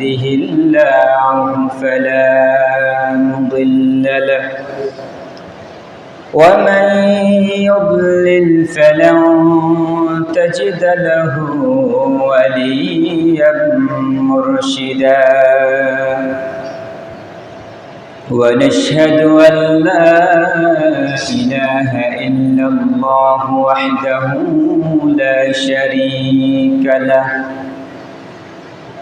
يهده الله فلا مضل له. ومن يضلل فلن تجد له وليا مرشدا. ونشهد أن لا إله إلا الله وحده لا شريك له.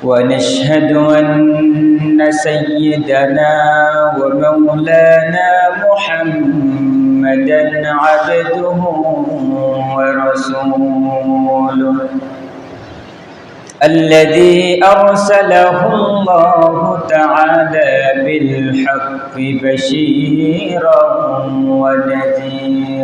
ونشهد أن سيدنا ومولانا محمدا عبده ورسوله الذي أرسله الله تعالى بالحق بشيرا ونذيرا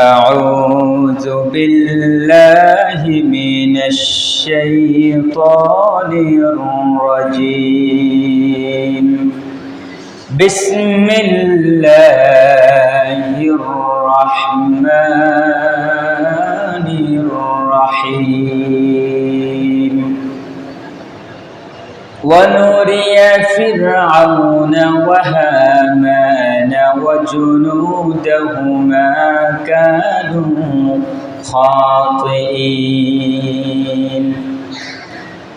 أعوذ بالله من الشيطان الرجيم. بسم الله الرحمن الرحيم. ونري فرعون وهامان وجنودهما كانوا خاطئين.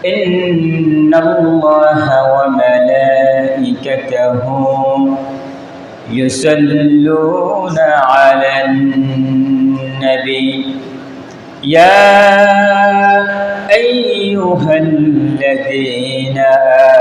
إن الله وملائكته يصلون على النبي. يا أيها الذين آمنوا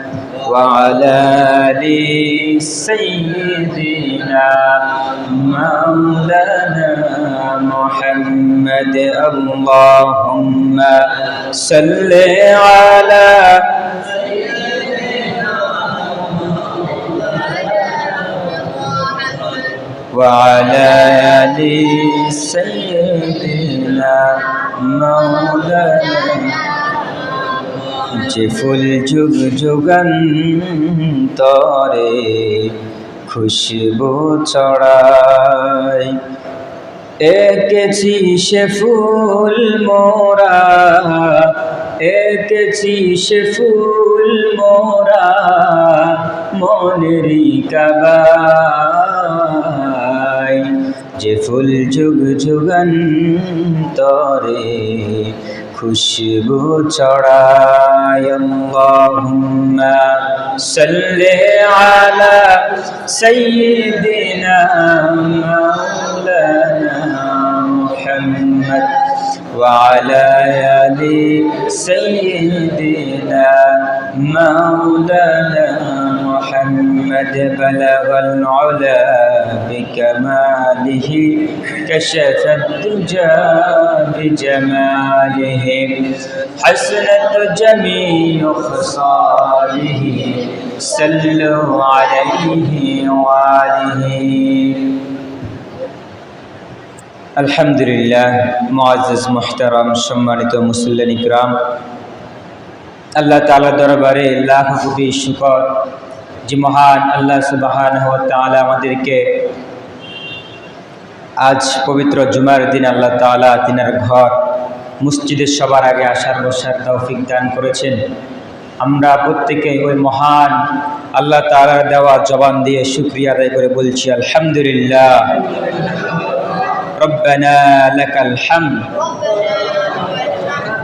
وعلى آل سيدنا مولانا محمد. اللهم صل على وعلى آل سيدنا مولانا যে ফুল যুগ যুগান্তরে খুশবু ছড়ায় এঁকেছি সে ফুল মোরা, এঁকেছি সে ফুল মোরা মনেরই কাবাই। যে ফুল যুগ যুগান্তরে খুশবু ছড়ায় আল্লাহুম্মা সাল্লি আলা সাইয়্যিদিনা মাওলানা মুহাম্মদ وعلى آل سيدنا مولانا محمد بلغ العلا بكماله كشف الدجى بجماله حسنت جميع خصاله صلوا عليه وآله আলহামদুলিল্লাহ মুআজ্জাজ মুহতারাম সম্মানিত মুসল্লিন ইকরাম আল্লাহ তাআলা দরবারে লাখ কোটি শুকর যে মহান আল্লাহ সুবাহান আমাদেরকে আজ পবিত্র জুমার দিন আল্লাহ তালা তিনার ঘর মসজিদের সবার আগে আসার বসার তৌফিক দান করেছেন। আমরা প্রত্যেকে ওই মহান আল্লাহ তালার দেওয়া জবান দিয়ে শুক্রিয়া আদায় করে বলছি, আলহামদুলিল্লাহ। রব্বানা লাকাল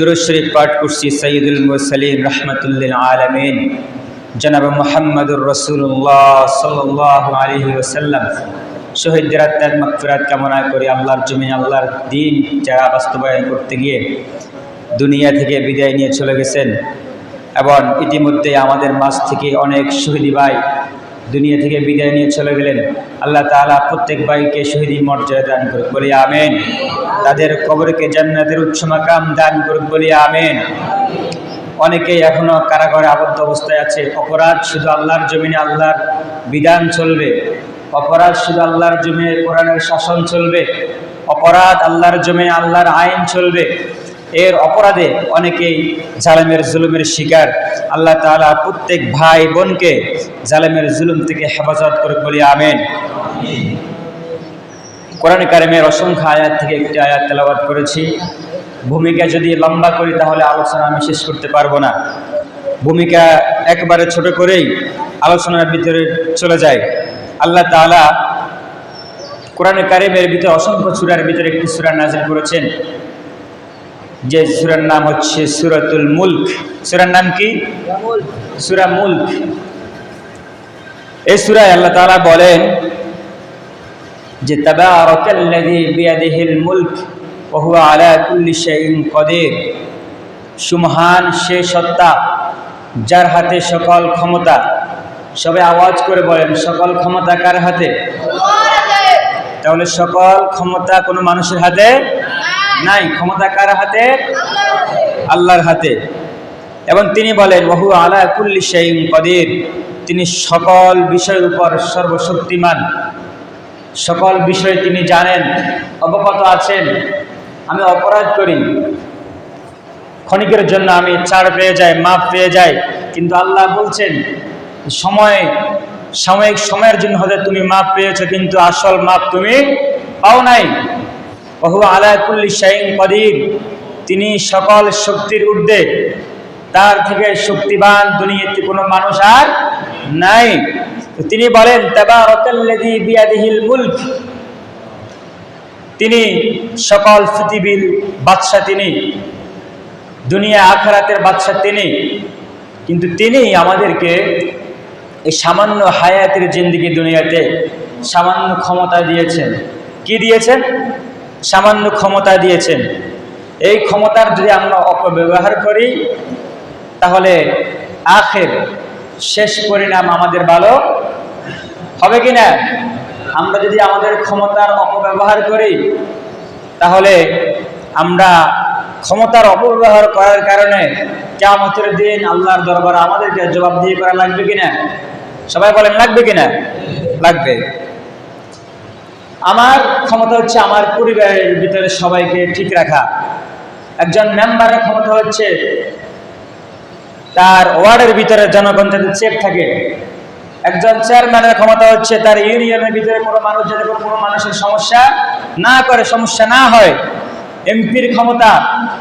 দুরুশরীফ পাঠ করছি সঈদুল মুরসালিন রহমতুল্লিল আলমিন। জনাব মোহাম্মদুর রসুল্লাহ সাল্লাহ আলহি ওসাল্লাম শহীদদের আত্মার মকফিরাত কামনা করে আল্লাহর জমি আল্লাহর দিন যারা বাস্তবায়ন করতে গিয়ে দুনিয়া থেকে বিদায় নিয়ে চলে গেছেন। এবং ইতিমধ্যে আমাদের মাঝ থেকে অনেক শহীদি ভাই দুনিয়া থেকে বিদায় নিয়ে চলে গেলেন। আল্লাহ তাআলা প্রত্যেক ভাইকে শহীদি মর্যাদা দান করুক, বলি আমেন। তাদের কবরকে জান্নাতের উচ্চ মাকাম দান করুক, বলি আমেন। অনেকেই এখনও কারাগারে আবদ্ধ অবস্থায় আছে। অপরাধ শুধু আল্লাহর জমিনে আল্লাহর বিধান চলবে। অপরাধ শুধু আল্লাহর জমিনে কোরআনের শাসন চলবে। অপরাধ আল্লাহর জমিনে আল্লাহর আইন চলবে। এর অপরাধে অনেকেই জালেমের জুলুমের শিকার। আল্লাহ তাআলা প্রত্যেক ভাই বোনকে জালেমের জুলুম থেকে হেফাজত করে বলি আমেন। কোরআন কারিমের অসংখ্য আয়াত থেকে একটি আয়াত তেলাবাদ করেছি। ভূমিকা যদি লম্বা করি তাহলে আলোচনা আমি শেষ করতে পারব না। ভূমিকা একবারে ছোট করেই আলোচনার ভিতরে চলে যায়। আল্লাহ তাআলা কোরআন কারিমের ভিতরে অসংখ্য সুরার ভিতরে একটি সুরা নাজিল করেছেন। যে সুরার নাম হচ্ছে সুরাতুল মুল্ক। সুরার নাম কি? সুরা মুল্ক। এই সুরায় আল্লাহ তাআলা বলেন যে মুলক ওয়া আলা কুল্লি শাইইন কদির। সুমহান সে সত্তা যার হাতে সকল ক্ষমতা। সবে আওয়াজ করে বলেন সকল ক্ষমতা কার হাতে। তাহলে সকল ক্ষমতা কোনো মানুষের হাতে নাই, ক্ষমতা কার হাতে? আল্লাহর হাতে। এবং তিনি বলেন বহু আলা কুল্লি শাইইন কদির। তিনি সকল বিষয়ের উপর সর্বশক্তিমান। সকল বিষয় তিনি জানেন, অবগত আছেন। আমি অপরাধ করি। ক্ষণিকের জন্য আমি ছাড় পেয়ে যাই মাপ পেয়ে যাই। কিন্তু আল্লাহ বলছেন, সময়, সাময়িক সময়ের জন্য হয়তো তুমি মাপ পেয়েছ, কিন্তু আসল মাপ তুমি পাও নাই। তিনি সকল শক্তির ঊর্ধ্বে। তার থেকে শক্তিবান দুনিয়াতে কোনো মানুষ আর নাই। তিনি বলেন তিনি সকল পৃথিবীর বাদশাহ তিনি। দুনিয়া আখরাতের বাদশাহ তিনি। কিন্তু তিনি আমাদেরকে এই সামান্য হায়াতের জিন্দিগি দুনিয়াতে সামান্য ক্ষমতা দিয়েছেন। কি দিয়েছেন? সামান্য ক্ষমতা দিয়েছেন। এই ক্ষমতার যদি আমরা অপব্যবহার করি, তাহলে আখের শেষ পরিণাম আমাদের ভালো হবে কি না? আমরা যদি আমাদের ক্ষমতার অপব্যবহার করি, তাহলে আমরা ক্ষমতার অপব্যবহার করার কারণে কেমতের দিন আল্লাহর দরবার আমাদেরকে জবাবদিহি করা লাগবে কিনা সবাই বলেন, লাগবে কিনা লাগবে। আমার ক্ষমতা হচ্ছে আমার পরিবারের ভিতরে সবাইকে ঠিক রাখা। একজন মেম্বারের ক্ষমতা হচ্ছে তার ওয়ার্ডের ভিতরে জনগণ যাতে চেক থাকে। একজন চেয়ারম্যানের ক্ষমতা হচ্ছে তার ইউনিয়নের ভিতরে কোনো মানুষ যাতে কোনো মানুষের সমস্যা না করে, সমস্যা না হয়। এমপির ক্ষমতা,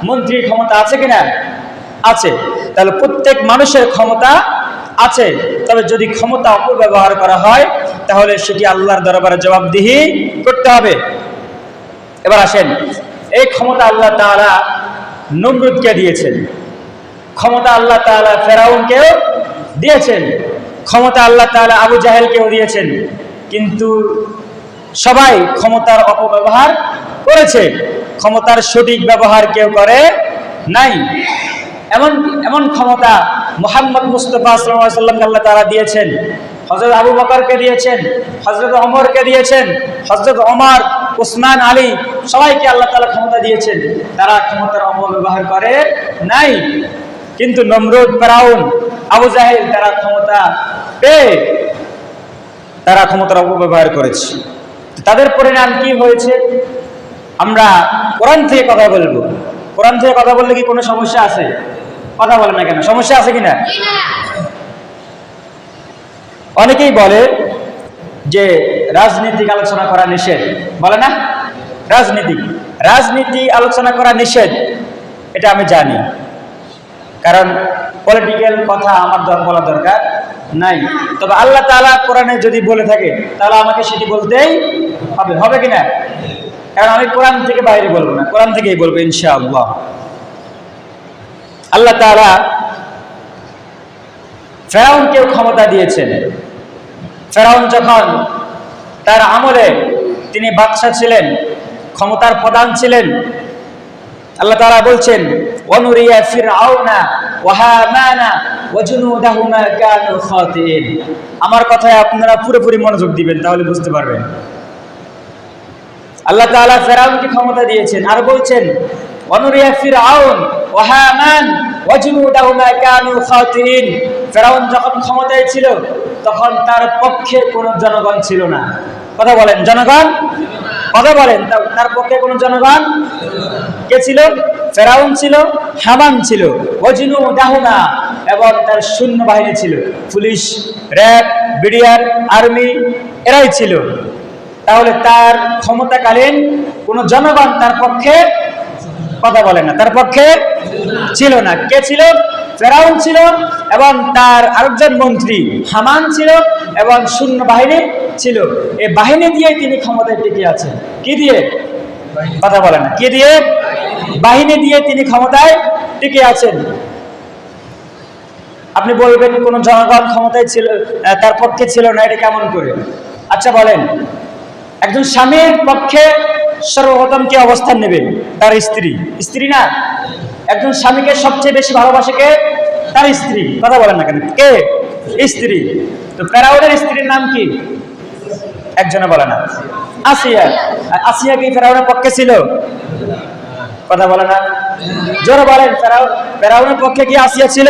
মন্ত্রীর ক্ষমতা আছে কিনা? আছে। তাহলে প্রত্যেক মানুষের ক্ষমতা আছে, তবে যদি ক্ষমতা অপব্যবহার করা হয়, তাহলে সেটি আল্লাহর দরবারে জবাবদিহি করতে হবে। এবার আসেন, এই ক্ষমতা আল্লাহ তাআলা নমরুদকে দিয়েছেন। ক্ষমতা আল্লাহ তাআলা ফেরাউনকেও দিয়েছেন। ক্ষমতা আল্লাহ তাআলা আবু জাহেলকেও দিয়েছেন। কিন্তু সবাই ক্ষমতার অপব্যবহার করেছে। ক্ষমতার সঠিক ব্যবহার কেউ করে নাই। এমন এমন ক্ষমতা মোহাম্মদ মুস্তফা সাল্লামকে আল্লাহ তারা দিয়েছেন হজরত আবু বকরকে দিয়েছেন হজরত অমরকে দিয়েছেন হজরত অমর উসমান, আলী সবাইকে আল্লাহ তালা ক্ষমতা দিয়েছেন। তারা ক্ষমতার অপব্যবহার করে নাই। কিন্তু নমরুদ, ফেরাউন, আবু জাহেল তারা ক্ষমতা পেয়ে তারা ক্ষমতার অপব্যবহার করেছে। তাদের পরিণাম কি হয়েছে? আমরা কোরআন থেকে কথা বলব। কোরআন থেকে কথা বললে কি কোনো সমস্যা আছে? কথা বলে না কেন? সমস্যা আছে কিনা? অনেকেই বলে যে রাজনীতিক আলোচনা করা নিষেধ। বলে না? রাজনীতিক। রাজনীতি আলোচনা করা নিষেধ, এটা আমি জানি। কারণ পলিটিক্যাল কথা আমার বলা দরকার নাই। তবে আল্লাহ তাআলা কোরআনে যদি বলে থাকে, তাহলে আমাকে সেটি বলতেই হবে। হবে কিনা? কারণ আমি কোরআন থেকে বাইরে বলব না। কোরআন থেকেই বলব, ইনশাআল্লাহ। আল্লাহ তাআলা ফেরাউনকেও ক্ষমতা দিয়েছেন। ফেরাউন যখন তার আমলে তিনি বাদশাহ ছিলেন, ক্ষমতার প্রধান ছিলেন, আল্লাহ তারা বলছেন, ওয়ানুরিয়া ফিরআউনা ওয়া হামানা ওয়া জুনুদাহুমা কানু আমার কথায় আপনারা পুরোপুরি মনোযোগ দিবেন, তাহলে বুঝতে পারবেন। আল্লাহ তাআলা ফেরাউনকে ক্ষমতা দিয়েছেন আর বলছেন, ওয়ানুরিয়া ফিরআউন ওয়া হামান ওয়া জুনুদাহুমা কানু খাতিইন ফেরাউন যখন ক্ষমতায় ছিল, তখন তার পক্ষে কোনো জনগণ ছিল না। কথা বলেন, জনগণ? কথা বলেন তার পক্ষে কোনো জনগণ? কে ছিল? ফেরাউন ছিল, হামান ছিল ওজিনু দাহুনা এবং তার সৈন্য বাহিনী ছিল। পুলিশ, র্যাব, বিডিআর, আর্মি, এরাই ছিল। তাহলে তার ক্ষমতাকালীন কোনো জনগণ তার পক্ষে কথা বলে না। তার পক্ষে ছিল না। কে ছিল? ফেরাউন ছিল এবং তার আরেকজন মন্ত্রী হামান ছিল এবং শূন্য বাহিনী ছিল। এই বাহিনী দিয়ে তিনি ক্ষমতায় টিকে আছেন। কি দিয়ে? কথা বলে না। কি দিয়ে? বাহিনী দিয়ে তিনি ক্ষমতায় টিকে আছেন। আপনি বলবেন কোন জনগণ ক্ষমতায় ছিল তার পক্ষে ছিল না, এটা কেমন করে? আচ্ছা বলেন। একজন স্বামীর পক্ষে সর্বপ্রথম কে অবস্থান নেবে? তার স্ত্রী। স্ত্রী না? একজন স্বামীকে সবচেয়ে বেশি ভালোবাসে কে? তার স্ত্রী। কথা বলেন না কেন। কে? স্ত্রী। তো ফেরাউনের স্ত্রীর নাম কি? একজনে বলে না। আসিয়া। আসিয়া কি ফেরাউনের পক্ষে ছিল? কথা বলে না। জোরে বলেন ফেরাউন ফেরাউনের পক্ষে কি আসিয়া ছিল?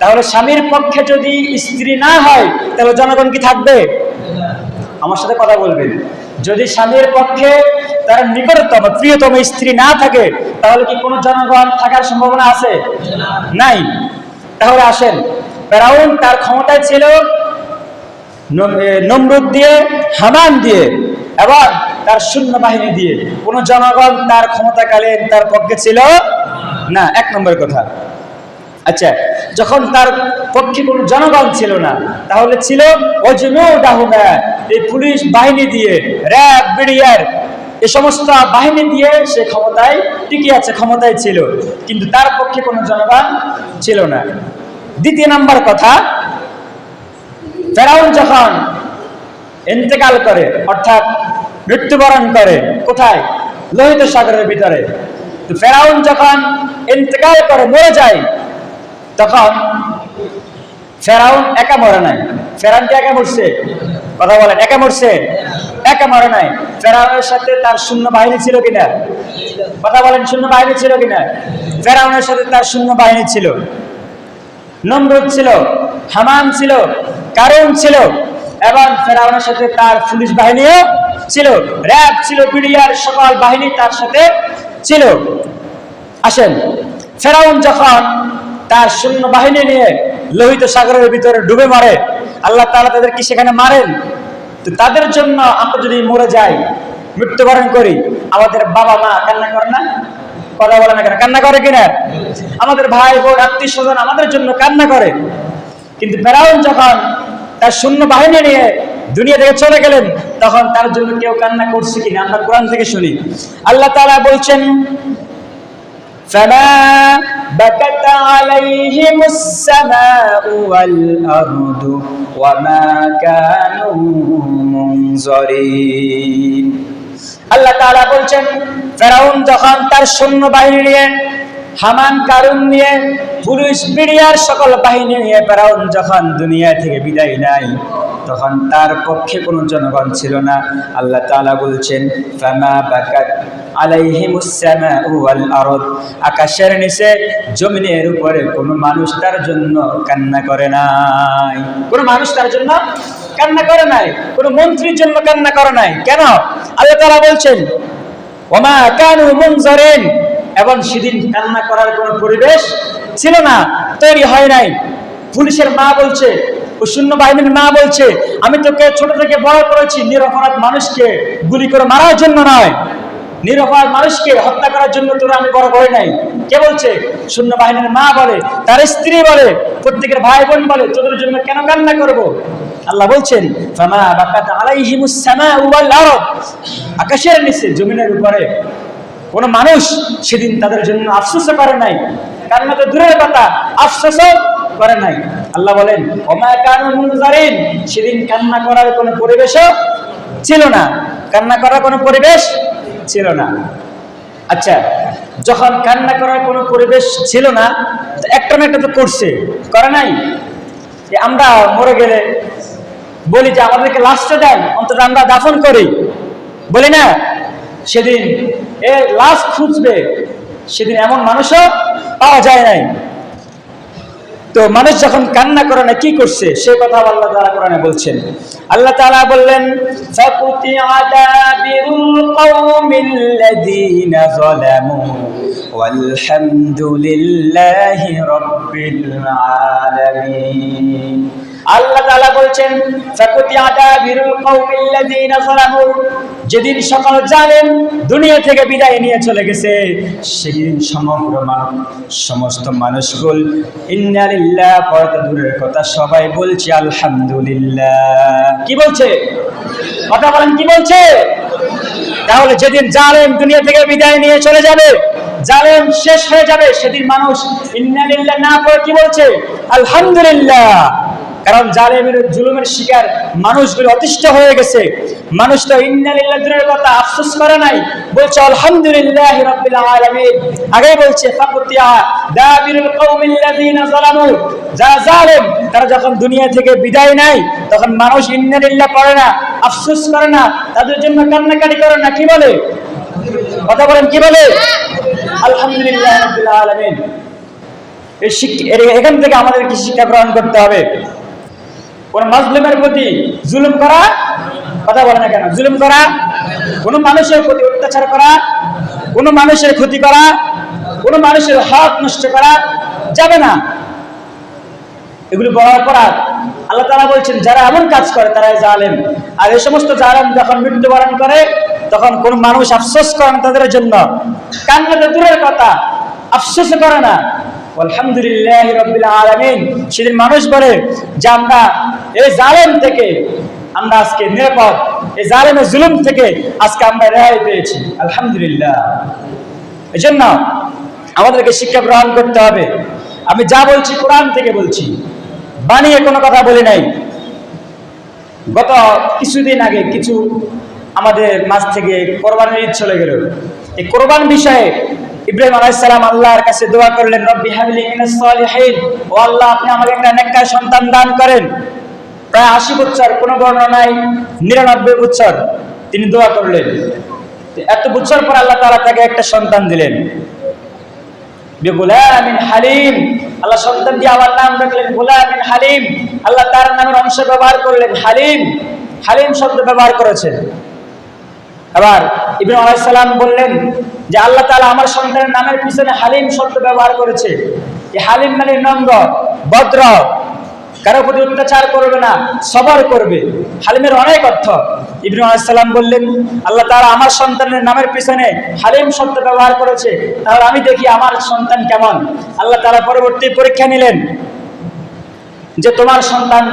তাহলে স্বামীর পক্ষে যদি স্ত্রী না হয়, তাহলে জনগণ কি থাকবে? আমার সাথে কথা বলবেন। যদি স্বামীর পক্ষে তার নিকটতম, প্রিয়তম স্ত্রী না থাকে, তাহলে কি কোনো জনগণ থাকার সম্ভাবনা আছে? নাই। তাহলে আসেন, ফেরাউন তার ক্ষমতায় ছিল নমরুদ দিয়ে, হামান দিয়ে এবং তার শূন্য বাহিনী দিয়ে। কোনো জনগণ তার ক্ষমতাকালীন তার পক্ষে ছিল না। এক নম্বর কথা। আচ্ছা যখন তার পক্ষে কোনো জনগণ ছিল না, তাহলে ছিল ডাহুনা এই পুলিশ বাহিনী দিয়ে, র্যাব, বিডিআর এ সমস্ত বাহিনী দিয়ে সে ক্ষমতায় টিকে আছে, ক্ষমতায় ছিল। কিন্তু তার পক্ষে কোনো জনগণ ছিল না। দ্বিতীয় নাম্বার কথা, ফেরাউন যখন ইন্তেকাল করে, অর্থাৎ মৃত্যুবরণ করে, কোথায়? লোহিত সাগরের ভিতরে। ফেরাউন যখন ইন্তেকাল করে মরে যায় তখন ফেরাউন একা মরে নাই। ফেরাউন কি একা মরছে? কথা বলেন, একা মরছে। একা মরে নাই। ফেরাউনের সাথে তার শূন্য বাহিনী ছিল কিনা? কথা বলেন, শূন্য বাহিনী ছিল কিনা? ফেরাউনের সাথে তার শূন্য বাহিনী ছিল। নমরুদ ছিল, হামান ছিল কারণ ছিল, এবং ফেরাউনের সাথে তার পুলিশ বাহিনীও ছিল। র্যাব ছিল বিডিআর সকল বাহিনী তার সাথে ছিল। আসেন, ফেরাউন যখন তার সৈন্য বাহিনী নিয়ে লোহিত সাগরের ভিতরে ডুবে মারে। আল্লাহ তাআলা তাদের কি সেখানে মারেন। তো তাদের জন্য আমরা যদি মরে যাই, মৃত্যুবরণ করি, আমাদের বাবা মা কান্না করে না? কথা বলে না কেন? কান্না করে কিনা? আমাদের ভাই, বোন, আত্মীয় স্বজন আমাদের জন্য কান্না করে। কিন্তু ফেরাউন যখন তার শূন্য বাহিনী নিয়ে দুনিয়া থেকে চলে গেলেন, তখন তার জন্য কেউ কান্না করছে কিনা? আমরা কোরআন থেকে শুনি। আল্লাহ তাআলা বলছেন فما بكت عليهم السماء والأرض وما كانوا منظرين আল্লাহ তাআলা বলছেন ফেরাউন যখন তার সৈন্য বাহিনী নিয়ে হামান কারুন নিয়ে পুলিশ মিডিয়ার সকল বাহিনী নিয়ে ফেরাউন যখন দুনিয়া থেকে বিদায় নেয়, তখন তার পক্ষে কোনো জনগণ ছিল না। আল্লাহ তাআলা বলছেন, ফামা বাকাত আকাশের নিচে, জমিনের উপরে কোনো মানুষ তার জন্য কান্না করে নাই। কোনো মানুষ তার জন্য কান্না করে নাই। কোনো মন্ত্রীর জন্য কান্না করে নাই। কেন? আল্লাহ তাআলা বলছেন, ওমা কানু মুনজারিন। এবং সেদিন কান্না করার কোনো পরিবেশ ছিল না, তৈরি হয় নাই। পুলিশের মা বলছে, ও শূন্য বাহিনীর মা বলছে, আমি তোকে ছোট থেকে বড় করেছি, নিরপরাধ মানুষকে গুলি করে মারার জন্য নয়। নিরপরাধ মানুষকে হত্যা করার জন্য তোরা আমি বড় করে নাই। কে বলছে? শূন্য বাহিনীর মা বলে, তার স্ত্রী বলে, প্রত্যেকের ভাই বোন বলে, তোদের জন্য কেন কান্না করব? আল্লাহ বলছেন আকাশের নিচে, জমিনের উপরে কোন মানুষ সেদিন তাদের জন্য আফসোস করে নাই কান্না তো দূরের কথা আফসোস করে নাই। আল্লাহ বলেন, ওমা কানু মুনজারিন সেদিন কান্না করার কোনো পরিবেশও ছিল না। কান্না করার কোনো পরিবেশ ছিল না। আচ্ছা যখন কান্না করার কোনো পরিবেশ ছিল না একটা না একটা তো করছে। করে নাই? আমরা মরে গেলে বলি যে, আমাদেরকে লাস্টে দেন, অন্তত আমরা দাফন করি। বলি না সেদিন এ লাশ খুঁজবে, সেদিন এমন মানুষও পাওয়া যায় নাই। তো মানুষ যখন কান্না করে না, কি করছে? সে কথা আল্লাহ তাআলা কোরআনে বলছেন। আল্লাহ তালা বললেন আল্লাহ তাআলা বলছেন যেদিন সকল জালেম দুনিয়া থেকে বিদায় নিয়ে চলে গেছে, সেদিন সমগ্র মানব, সমস্ত মানুষগুল ইন্নালিল্লাহ পর্দা দূরের কথা সবাই বলছে, আলহামদুলিল্লাহ। কি বলছে? কথা বলেন, কি বলছে? তাহলে যেদিন জালেম দুনিয়া থেকে বিদায় নিয়ে চলে যাবে, জালেম শেষ হয়ে যাবে, সেদিন মানুষ ইন্নালিল্লাহ না পড়ে কি বলছে? আলহামদুলিল্লাহ। কারণ জালেমের জুলুমের শিকার মানুষগুলো অতিষ্ঠ হয়ে গেছে। মানুষ তো ইন্নালিল্লাহ দূরের কথা আফসোস করে নাই। বলছে, আলহামদুলিল্লাহ রাব্বিল আলামিন। আগে বলছে, ফাকুতিয়া দাবিরুল কওমিল্লাযিনা যালামু। যারা জালেম, তারা যখন দুনিয়া থেকে বিদায় নেয়, তখন মানুষ ইন্নালিল্লাহ পড়ে না, আফসোস করে না, তাদের জন্য কান্নাকাটি করে না। কি বলে? কথা বলেন, কি বলে? আলহামদুলিল্লাহ রাব্বিল আলামিন। এখান থেকে আমাদের কি শিক্ষা গ্রহণ করতে হবে? কোন মাজলুমের প্রতি জুলুম করা কথা বলে না কেন? জুলুম করা, কোন মানুষের প্রতি অত্যাচার করা, কোন মানুষের ক্ষতি করা, কোন মানুষের হক নষ্ট করা যাবে না। এগুলি বড় অপরাধ আল্লাহ তারা বলছেন, যারা এমন কাজ করে তারাই জালেম। আর এই সমস্ত জালেম যখন মৃত্যুবরণ করে, তখন কোন মানুষ আফসোস করে না তাদের জন্য। কান্না তো দূরের কথা, আফসোস করে না। আলহামদুলিল্লাহ রবিল আলমিন। সেদিন মানুষ বলে যে আমরা এই জালেম থেকে আমরা আজকে নিরাপদ, এই জালেমের জুলুম থেকে আজকে আমরা রেহাই পেয়েছি। আলহামদুলিল্লাহ। এই জন্য আমাদেরকে শিক্ষা গ্রহণ করতে হবে। আমি যা বলছি কোরআন থেকে বলছি। বানিয়ে কোনো কথা বলি নাই। গত কিছুদিন আগে কিছু আমাদের মাঝ থেকে কোরবানির ঈদ চলে গেল। এই কোরবান বিষয়ে ইব্রাহিম আলাইসালাম আল্লাহর কাছে দোয়া করলেন, রব্বি হাবিলি মিনাস সালিহিন। ও আল্লাহ, আপনি আমাকে একটা নেককার সন্তান দান করেন। প্রায় আশি বছর কোনো বর্ণনায় নিরানব্বই বছর তিনি দোয়া করলেন। এত বছর পর আল্লাহ তাআলা তাকে একটা সন্তান দিলেন। বেগুলামিন হালিম। আল্লাহ সন্তান দিয়ে আমার নাম রাখলেন, গুলামিন হালিম। আল্লাহ তার নামের অংশ ব্যবহার করলেন, হালিম। হালিম শব্দ ব্যবহার করেছেন। আবার ইব্রাহিম আলাইহিস সালাম বললেন যে আল্লাহ তালা আমার সন্তানের নামের পিছনে হালিম শব্দ ব্যবহার করেছে। এই হালিম মানে নম্র ভদ্র। কারও প্রতি অত্যাচার করবে না, সবার করবে। হালিমের অনেক অর্থ। ইব্রাহিম আলাইহিস সালাম বললেন, আল্লাহ তারা আমার সন্তানের নামের পিছনে হালিম শব্দ ব্যবহার করেছে। তাহলে আমি দেখি আমার সন্তান কেমন? আল্লাহ তারা পরবর্তী পরীক্ষা নিলেন যে তোমার সন্তান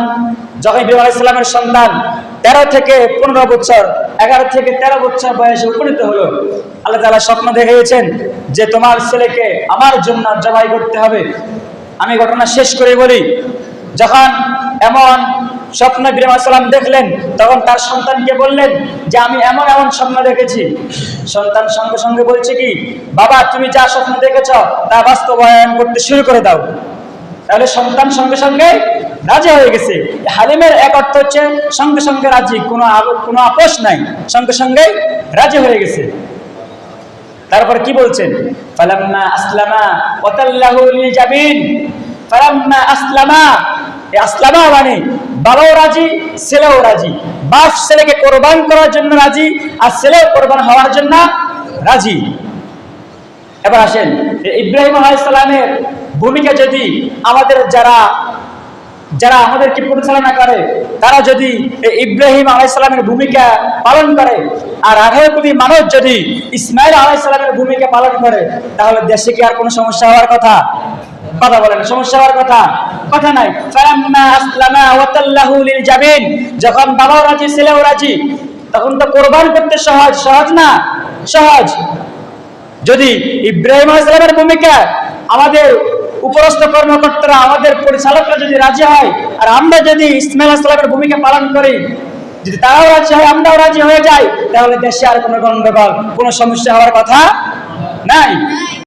যখন ইব্রাহিম আলাইহিস সালামের সন্তান তেরো থেকে পনেরো বছর, এগারো থেকে তেরো বছর বয়সে উপনীত হলো, আল্লাহ তাআলা স্বপ্ন দেখিয়েছেন যে তোমার ছেলেকে আমার জন্য জবাই করতে হবে। আমি ঘটনা শেষ করে বলি, যখন এমন স্বপ্ন ইব্রাহিম আলাইহিস সালাম দেখলেন, তখন তার সন্তানকে বললেন যে, আমি এমন এমন স্বপ্ন দেখেছি। সন্তান সঙ্গে সঙ্গে বলছে কি, বাবা, তুমি যা স্বপ্ন দেখেছ তা বাস্তবায়ন করতে শুরু করে দাও। তাহলে সন্তান সঙ্গে সঙ্গে রাজি হয়ে গেছে। হালিমের এক অর্থ হচ্ছে, সঙ্গে সঙ্গে রাজি, কোনো কোনো আপোষ নাই, সঙ্গে সঙ্গে রাজি হয়ে গেছে। তারপর কি বলছেন? ফালাম্মা আসলামা ওয়াতাল্লাহু লিল জাবিন ফালাম্মা আসলামা এই আসলামা মানে বাবাও রাজি, ছেলেও রাজি। বাপ ছেলেকে কোরবান করার জন্য রাজি, আর ছেলেও কোরবান হওয়ার জন্য রাজি। এবার আসেন ইব্রাহিম আলাইসালামের ভূমিকা যদি আমাদের যারা যারা আমাদেরকে পরিচালনা করে, তারা যদি ইব্রাহিম আলাইসালামের ভূমিকা পালন করে, আর আঠারো কোটি মানুষ যদি ইসমাইল আলাইসালামের ভূমিকা পালন করে, তাহলে দেশে কি আর কোনো সমস্যা হওয়ার কথা? কথা বলেন, সমস্যা হওয়ার কথা? কথা নাই। ফালাম্মা আসলামা ওয়াতাল্লাহু যখন বাবাও রাজি, ছেলেও রাজি, তখন তো কোরবান করতে সহজ সহজ না? সহজ। যদি ইব্রাহিম আলাইসালামের ভূমিকা আমাদের উপরস্থ কর্মকর্তারা আমাদের পরিচালকরা যদি রাজি হয়, আর আমরা যদি ইসমাইল আলাইসালামের ভূমিকা পালন করি, যদি তারাও রাজি হয়, আমরাও রাজি হয়ে যাই, তাহলে দেশে আর কোনো গন্ডগোল কোনো সমস্যা হওয়ার কথা নাই।